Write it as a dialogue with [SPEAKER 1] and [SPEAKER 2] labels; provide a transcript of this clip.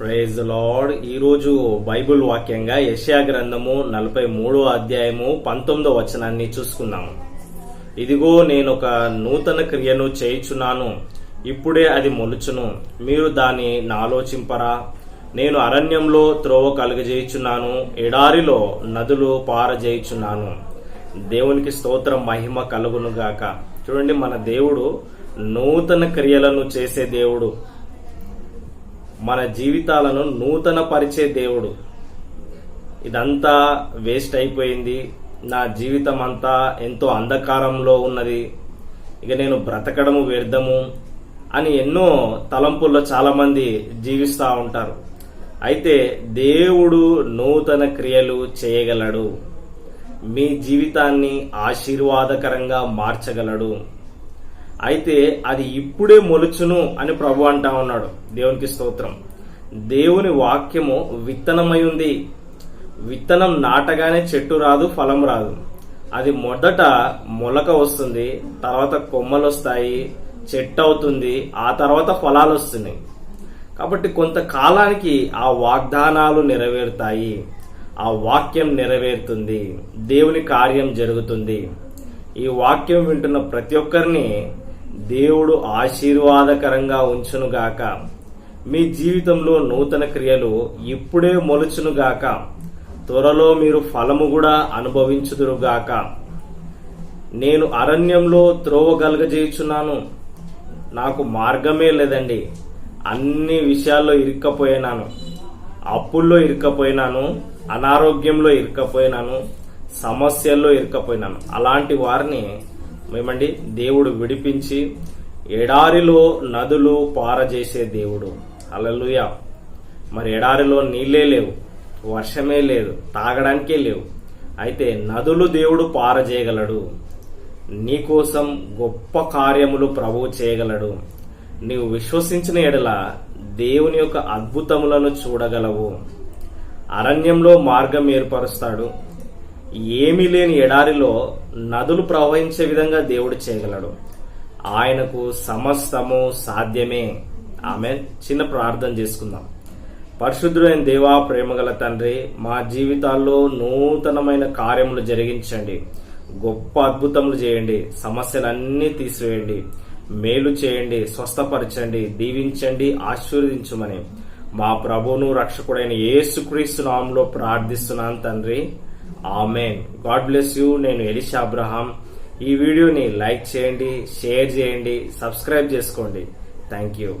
[SPEAKER 1] Praise Lord ఈరోజు Bible వాక్యంగా యెషయా గ్రంథము నలభై మూడో అధ్యాయము పంతొమ్మిదో వచనాన్ని చూసుకుందాము. ఇదిగో నేను ఒక నూతన క్రియను చేయుచున్నాను. ఇప్పుడే అది మొలుచును. మీరు దాన్ని నాలోచింపరా. నేను అరణ్యంలో త్రోవ కలుగజేయుచున్నాను. ఎడారిలో నదులు పారజేయుచున్నాను. దేవునికి స్తోత్రం మహిమ కలుగును గాక చూడండి మన దేవుడు నూతన క్రియలను చేసే దేవుడు. మన జీవితాలను నూతన పరిచే దేవుడు. ఇదంతా వేస్ట్ అయిపోయింది. నా జీవితం అంతా ఎంతో అంధకారంలో ఉన్నది. ఇక నేను బ్రతకడము వ్యర్థము అని ఎన్నో తలంపుల్లో చాలామంది జీవిస్తూ ఉంటారు. అయితే దేవుడు నూతన క్రియలు చేయగలడు. మీ జీవితాన్ని ఆశీర్వాదకరంగా మార్చగలడు. అయితే అది ఇప్పుడే మొలుచును అని ప్రభు అంటా ఉన్నాడు. దేవునికి స్తోత్రం. దేవుని వాక్యము విత్తనమై ఉంది. విత్తనం నాటగానే చెట్టు రాదు ఫలం రాదు. అది మొదట మొలక వస్తుంది తర్వాత కొమ్మలు వస్తాయి చెట్టు అవుతుంది ఆ తర్వాత ఫలాలు వస్తున్నాయి కాబట్టి కొంతకాలానికి ఆ వాగ్దానాలు నెరవేరుతాయి. ఆ వాక్యం నెరవేరుతుంది. దేవుని కార్యం జరుగుతుంది. ఈ వాక్యం వింటున్న ప్రతి ఒక్కరిని దేవుడు ఆశీర్వాదకరంగా ఉంచునుగాక మీ జీవితంలో నూతన క్రియలు ఇప్పుడే మొలుచునుగాక త్వరలో మీరు ఫలము కూడా అనుభవించుదురుగాక నేను అరణ్యంలో త్రోవ గలగజేయుచున్నాను. నాకు మార్గమే లేదండి. అన్ని విషయాల్లో ఇరుక్కపోయినాను. అప్పుల్లో ఇరుక్కపోయినాను. అనారోగ్యంలో ఇరుక్కపోయినాను. సమస్యల్లో ఇరుక్కపోయినాను. అలాంటి వారిని మేమండి దేవుడు విడిపించి ఎడారిలో నదులు పారజేసే దేవుడు. అలలుయ మరి ఎడారిలో నీళ్ళే లేవు వర్షమే లేదు తాగడానికే లేవు. అయితే నదులు దేవుడు పారజేయగలడు. నీకోసం గొప్ప కార్యములు ప్రభువు చేయగలడు. నీవు విశ్వసించిన ఎడల దేవుని యొక్క అద్భుతములను చూడగలవు. అరణ్యంలో మార్గం ఏర్పరుస్తాడు. ఏమీ లేని ఎడారిలో నదులు ప్రవహించే విధంగా దేవుడు చేయగలడు. ఆయనకు సమస్తము సాధ్యమే. ఆమె చిన్న ప్రార్థన చేసుకుందాం. పరిశుద్ధుడైన దేవా ప్రేమగల తండ్రి మా జీవితాల్లో నూతనమైన కార్యములు జరిగించండి. గొప్ప అద్భుతములు చేయండి. సమస్యలన్నీ తీసివేయండి. మేలు చేయండి. స్వస్థపరచండి. దీవించండి. ఆశీర్వదించమని మా ప్రభువును రక్షకుడైన యేసుక్రీస్తు నామంలో ప్రార్థిస్తున్నాను తండ్రి. ఆమెన్ గాడ్ బ్లెస్ యూ నేను ఎలిషా అబ్రహాం. ఈ వీడియోని లైక్ చేయండి షేర్ చేయండి సబ్స్క్రైబ్ చేసుకోండి. Thank you